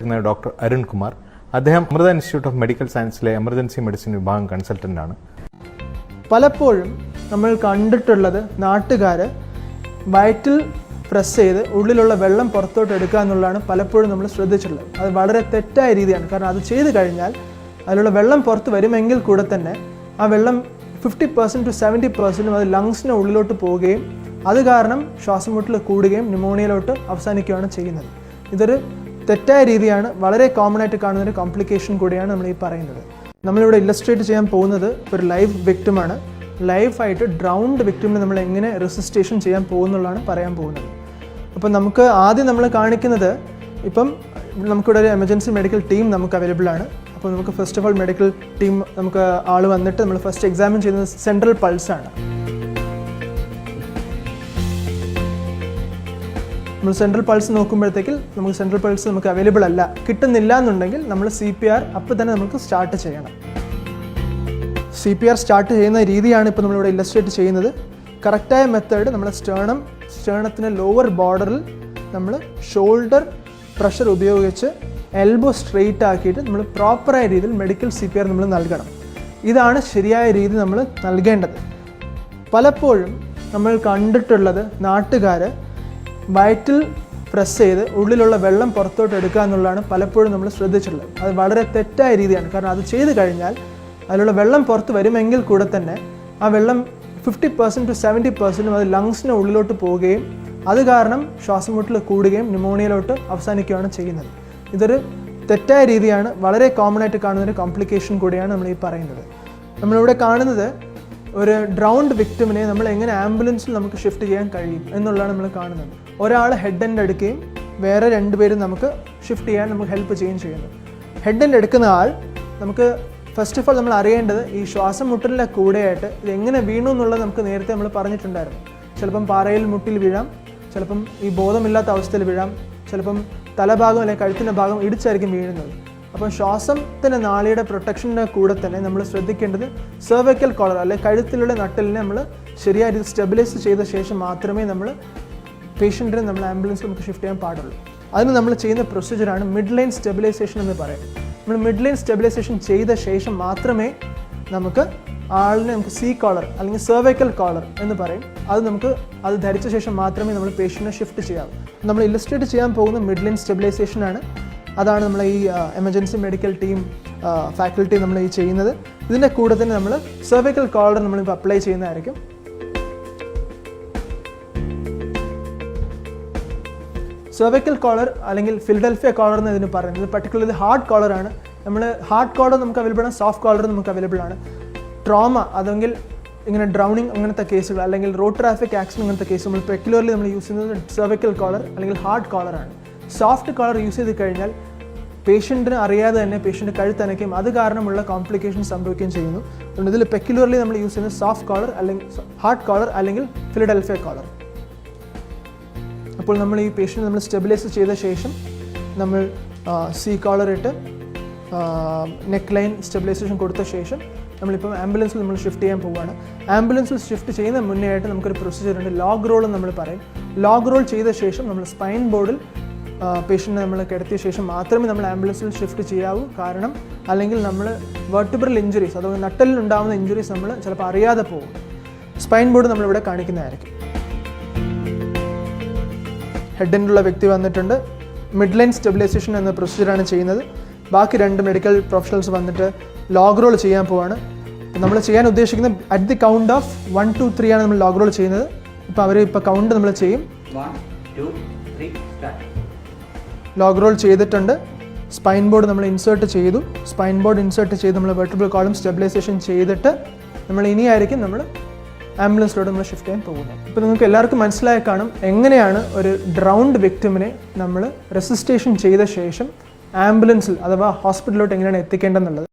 Doctor Arun Kumar അദ്ദേഹം Amrita institute of medical സയൻസിലെ emergency medicine വിഭാഗം കൺസൾട്ടന്റ് ആണ് പലപ്പോഴും നമ്മൾ കണ്ടിട്ടുള്ളത് നാട്ടുകാർ വയറ്റിൽ പ്രസ് ചെയ്ത് ഉള്ളിലുള്ള വെള്ളം പുറത്തോട്ട് എടുക്കുക എന്നുള്ളതാണ് പലപ്പോഴും നമ്മൾ ശ്രദ്ധിച്ചിട്ടുള്ളത്. അത് വളരെ തെറ്റായ രീതിയാണ്. കാരണം അത് ചെയ്തു കഴിഞ്ഞാൽ അതിലുള്ള വെള്ളം പുറത്ത് വരുമെങ്കിൽ കൂടെ തന്നെ ആ വെള്ളം ഫിഫ്റ്റി പെർസെന്റ് ടു സെവന്റി പെർസെന്റും അത് ലങ്സിന് ഉള്ളിലോട്ട് പോവുകയും അത് കാരണം ശ്വാസം മുട്ടിൽ കൂടുകയും ന്യൂമോണിയയിലോട്ട് അവസാനിക്കുകയാണ് ചെയ്യുന്നത്. ഇതൊരു തെറ്റായ രീതിയാണ് വളരെ കോമൺ ആയിട്ട് കാണുന്ന ഒരു കോംപ്ലിക്കേഷൻ കൂടിയാണ് നമ്മൾ ഈ പറയുന്നത്. നമ്മളിവിടെ ഇല്ലസ്ട്രേറ്റ് ചെയ്യാൻ പോകുന്നത് ഒരു ലൈവ് വിക്ടിമാണ് ലൈഫായിട്ട് ഡ്രൗണ്ട് വിക്ടിമിനെ നമ്മൾ എങ്ങനെ റെസിസ്റ്റേഷൻ ചെയ്യാൻ പോകുന്നുള്ളതാണ് പറയാൻ പോകുന്നത്. അപ്പം നമുക്ക് ആദ്യം നമ്മൾ കാണിക്കുന്നത് ഇപ്പം നമുക്കിവിടെ ഒരു എമർജൻസി മെഡിക്കൽ ടീം നമുക്ക് അവൈലബിൾ ആണ്. അപ്പോൾ നമുക്ക് first of all medical team നമുക്ക് ആൾ വന്നിട്ട് നമ്മൾ ഫസ്റ്റ് എക്സാമിൻ ചെയ്യുന്നത് സെൻട്രൽ പൾസ് നമ്മൾ സെൻട്രൽ പൾസ് നോക്കുമ്പോഴത്തേക്കിൽ നമുക്ക് സെൻട്രൽ പൾസ് നമുക്ക് അവൈലബിൾ അല്ല. കിട്ടുന്നില്ല എന്നുണ്ടെങ്കിൽ നമ്മൾ സി പി ആർ അപ്പോൾ തന്നെ നമുക്ക് സ്റ്റാർട്ട് ചെയ്യണം. സി പി ആർ സ്റ്റാർട്ട് ചെയ്യുന്ന രീതിയാണ് ഇപ്പോൾ നമ്മളിവിടെ ഇല്ലസ്ട്രേറ്റ് ചെയ്യുന്നത്. കറക്റ്റായ മെത്തേഡ് നമ്മൾ സ്റ്റേണം സ്റ്റേണത്തിന്റെ ലോവർ ബോർഡറിൽ നമ്മൾ ഷോൾഡർ പ്രഷർ ഉപയോഗിച്ച് എൽബോ സ്ട്രെയിറ്റ് ആക്കിയിട്ട് നമ്മൾ പ്രോപ്പറായ രീതിയിൽ മെഡിക്കൽ സി പി ആർ നമ്മൾ നൽകണം. ഇതാണ് ശരിയായ രീതി നമ്മൾ നൽകേണ്ടത്. പലപ്പോഴും നമ്മൾ കണ്ടിട്ടുള്ളത് നാട്ടുകാർ വയറ്റിൽ പ്രസ് ചെയ്ത് ഉള്ളിലുള്ള വെള്ളം പുറത്തോട്ട് എടുക്കുക എന്നുള്ളതാണ് പലപ്പോഴും നമ്മൾ ശ്രദ്ധിച്ചിട്ടുള്ളത്. അത് വളരെ തെറ്റായ രീതിയാണ്. കാരണം അത് ചെയ്ത് കഴിഞ്ഞാൽ അതിലുള്ള വെള്ളം പുറത്ത് വരുമെങ്കിൽ കൂടെ തന്നെ ആ വെള്ളം ഫിഫ്റ്റി പെർസെന്റ് ടു സെവന്റി പെർസെന്റും അത് ലങ്സിന് ഉള്ളിലോട്ട് പോവുകയും അത് കാരണം ശ്വാസം മുട്ടിൽ കൂടുകയും ന്യൂമോണിയയിലോട്ട് അവസാനിക്കുകയാണ് ചെയ്യുന്നത്. ഇതൊരു തെറ്റായ രീതിയാണ്. വളരെ കോമൺ ആയിട്ട് കാണുന്ന ഒരു കോംപ്ലിക്കേഷൻ കൂടിയാണ് നമ്മൾ ഈ പറയുന്നത്. നമ്മളിവിടെ കാണുന്നത് ഒരു ഡ്രൗണ്ട് വിക്ടിമിനെ നമ്മൾ എങ്ങനെ ആംബുലൻസിൽ നമുക്ക് ഷിഫ്റ്റ് ചെയ്യാൻ കഴിയും എന്നുള്ളതാണ് നമ്മൾ കാണുന്നത്. ഒരാൾ ഹെഡ് എൻഡ് എടുക്കുകയും വേറെ രണ്ടുപേരും നമുക്ക് ഷിഫ്റ്റ് ചെയ്യാൻ നമുക്ക് ഹെൽപ്പ് ചെയ്യുകയും ചെയ്യുന്നു. ഹെഡ് എടുക്കുന്ന ആൾ നമുക്ക് ഫസ്റ്റ് ഓഫ് ഓൾ നമ്മൾ അറിയേണ്ടത് ഈ ശ്വാസം മുട്ടലിന്റെ കൂടെയായിട്ട് ഇത് എങ്ങനെ വീണു എന്നുള്ളത് നമുക്ക് നേരത്തെ നമ്മൾ പറഞ്ഞിട്ടുണ്ടായിരുന്നു. ചിലപ്പം പാറയിൽ മുട്ടിൽ വീഴാം ചിലപ്പം ഈ ബോധമില്ലാത്ത അവസ്ഥയിൽ വീഴാം ചിലപ്പം തലഭാഗം അല്ലെങ്കിൽ കഴുത്തിന്റെ ഭാഗം ഇടിച്ചായിരിക്കും വീഴുന്നത്. അപ്പം ശ്വാസത്തിന്റെ നാളിയുടെ പ്രൊട്ടക്ഷന്റെ കൂടെ തന്നെ നമ്മൾ ശ്രദ്ധിക്കേണ്ടത് സെർവൈക്കൽ കോളർ അല്ലെങ്കിൽ കഴുത്തിലുള്ള നട്ടലിനെ നമ്മൾ ശരിയായ രീതിയിൽ സ്റ്റെബിലൈസ് ചെയ്ത ശേഷം മാത്രമേ നമ്മൾ പേഷ്യന്റിനെ നമ്മൾ ആംബുലൻസ് നമുക്ക് ഷിഫ്റ്റ് ചെയ്യാൻ പാടുള്ളൂ. അതിന് നമ്മൾ ചെയ്യുന്ന പ്രൊസീജിയറാണ് മിഡ് ലൈൻ സ്റ്റെബിലൈസേഷൻ എന്ന് പറയും. നമ്മൾ മിഡ് ലൈൻ സ്റ്റെബിലൈസേഷൻ ചെയ്ത ശേഷം മാത്രമേ നമുക്ക് ആളിനെ നമുക്ക് സി കോളർ അല്ലെങ്കിൽ സെർവൈക്കൽ കോളർ എന്ന് പറയും. അത് നമുക്ക് അത് ധരിച്ച ശേഷം മാത്രമേ നമ്മൾ പേഷ്യന്റിനെ ഷിഫ്റ്റ് ചെയ്യാവൂ. നമ്മൾ ഇല്ലസ്ട്രേറ്റ് ചെയ്യാൻ പോകുന്ന മിഡ് ലൈൻ സ്റ്റെബിലൈസേഷൻ ആണ് അതാണ് നമ്മൾ ഈ എമർജൻസി മെഡിക്കൽ ടീം ഫാക്കൽറ്റി നമ്മൾ ഈ ചെയ്യുന്നത്. ഇതിന്റെ കൂടെ തന്നെ നമ്മൾ സെർവിക്കൽ കോളർ നമ്മളിപ്പോൾ അപ്ലൈ ചെയ്യുന്നതായിരിക്കും. സെർവിക്കൽ കോളർ അല്ലെങ്കിൽ ഫിൽഡൽഫിയ കോളർ എന്ന് ഇതിന് പറയുന്നത്. പർട്ടിക്കുലർലി ഹാർഡ് കോളർ ആണ്. നമ്മൾ ഹാർഡ് കോളർ നമുക്ക് അവൈലബിൾ ആണ് സോഫ്റ്റ് കോളർ നമുക്ക് അവൈലബിൾ ആണ്. ട്രോമ അതെങ്കിൽ ഇങ്ങനെ ഡ്രൗണിങ് അങ്ങനത്തെ കേസുകൾ അല്ലെങ്കിൽ റോഡ് ട്രാഫിക് ആക്സിഡന്റ് അങ്ങനത്തെ കേസ് നമ്മൾ പെക്യുലർലി നമ്മൾ യൂസ് ചെയ്യുന്നത് സെർവിക്കൽ കോളർ അല്ലെങ്കിൽ ഹാർഡ് കോളർ ആണ്. സോഫ്റ്റ് കോളർ യൂസ് ചെയ്ത് കഴിഞ്ഞാൽ പേഷ്യന്റിന് അറിയാതെ തന്നെ പേഷ്യന്റ് കഴുത്തനയ്ക്കും അത് കാരണമുള്ള കോംപ്ലിക്കേഷൻ സംഭവിക്കുകയും ചെയ്യുന്നു. അതുകൊണ്ട് ഇതിൽ പെക്യുലർലി നമ്മൾ യൂസ് ചെയ്യുന്നത് സോഫ്റ്റ് കോളർ അല്ലെങ്കിൽ ഹാർഡ് കോളർ അല്ലെങ്കിൽ ഫിലഡൽഫിയ കോളർ അപ്പോൾ നമ്മൾ ഈ പേഷ്യന്റ് നമ്മൾ സ്റ്റെബിലൈസ് ചെയ്ത ശേഷം നമ്മൾ സി കോളർ ഇട്ട് നെക്ക് ലൈൻ സ്റ്റെബിലൈസേഷൻ കൊടുത്ത ശേഷം നമ്മളിപ്പം ആംബുലൻസിൽ നമ്മൾ ഷിഫ്റ്റ് ചെയ്യാൻ പോവുകയാണ്. ആംബുലൻസിൽ ഷിഫ്റ്റ് ചെയ്യുന്ന മുന്നേ ആയിട്ട് നമുക്കൊരു പ്രൊസീജിയർ ഉണ്ട്. ലോഗ് റോൾ നമ്മൾ പറയും. ലോഗ് റോൾ ചെയ്ത ശേഷം നമ്മൾ സ്പൈൻ ബോർഡിൽ പേഷ്യന്റിനെ നമ്മൾ കിടത്തിയ ശേഷം മാത്രമേ നമ്മൾ ആംബുലൻസിൽ ഷിഫ്റ്റ് ചെയ്യാവൂ. കാരണം അല്ലെങ്കിൽ നമ്മൾ വെർട്ടിബ്രൽ ഇഞ്ചുറീസ് അഥവാ നട്ടലിൽ ഉണ്ടാകുന്ന ഇഞ്ചുറീസ് നമ്മൾ ചിലപ്പോൾ അറിയാതെ പോകും. സ്പൈൻ ബോർഡ് നമ്മളിവിടെ കാണിക്കുന്നതായിരിക്കും. ഹെഡിനുള്ള വ്യക്തി വന്നിട്ടുണ്ട്. മിഡ് ലൈൻ സ്റ്റെബിലൈസേഷൻ എന്ന പ്രൊസീജിയറാണ് ചെയ്യുന്നത്. ബാക്കി രണ്ട് മെഡിക്കൽ പ്രൊഫഷണൽസ് വന്നിട്ട് ലോഗ് റോൾ ചെയ്യാൻ പോവാണ്. നമ്മൾ ചെയ്യാൻ ഉദ്ദേശിക്കുന്നത് at the count of one two three ആണ് നമ്മൾ ലോഗ് റോൾ ചെയ്യുന്നത്. ഇപ്പോൾ അവർ ഇപ്പോൾ കൗണ്ട് നമ്മൾ ചെയ്യും. One, two, three, start. Log roll ചെയ്തിട്ടുണ്ട്. സ്പൈൻ ബോർഡ് നമ്മൾ ഇൻസേർട്ട് ചെയ്തു. സ്പൈൻ ബോർഡ് ഇൻസേർട്ട് ചെയ്ത് നമ്മൾ വെർട്ടിബിൾ കോളം സ്റ്റെബിലൈസേഷൻ ചെയ്തിട്ട് നമ്മൾ ഇനിയായിരിക്കും നമ്മൾ ആംബുലൻസിലൂടെ നമ്മൾ ഷിഫ്റ്റ് ചെയ്യാൻ പോകുന്നത്. ഇപ്പോൾ നിങ്ങൾക്ക് എല്ലാവർക്കും മനസ്സിലായി കാണും എങ്ങനെയാണ് ഒരു ഡ്രൗണ്ട് വിക്ടിമിനെ നമ്മൾ റെസിസ്റ്റേഷൻ ചെയ്ത ശേഷം ആംബുലൻസിൽ അഥവാ ഹോസ്പിറ്റലിലോട്ട് എങ്ങനെയാണ് എത്തിക്കേണ്ടതെന്നുള്ളത്.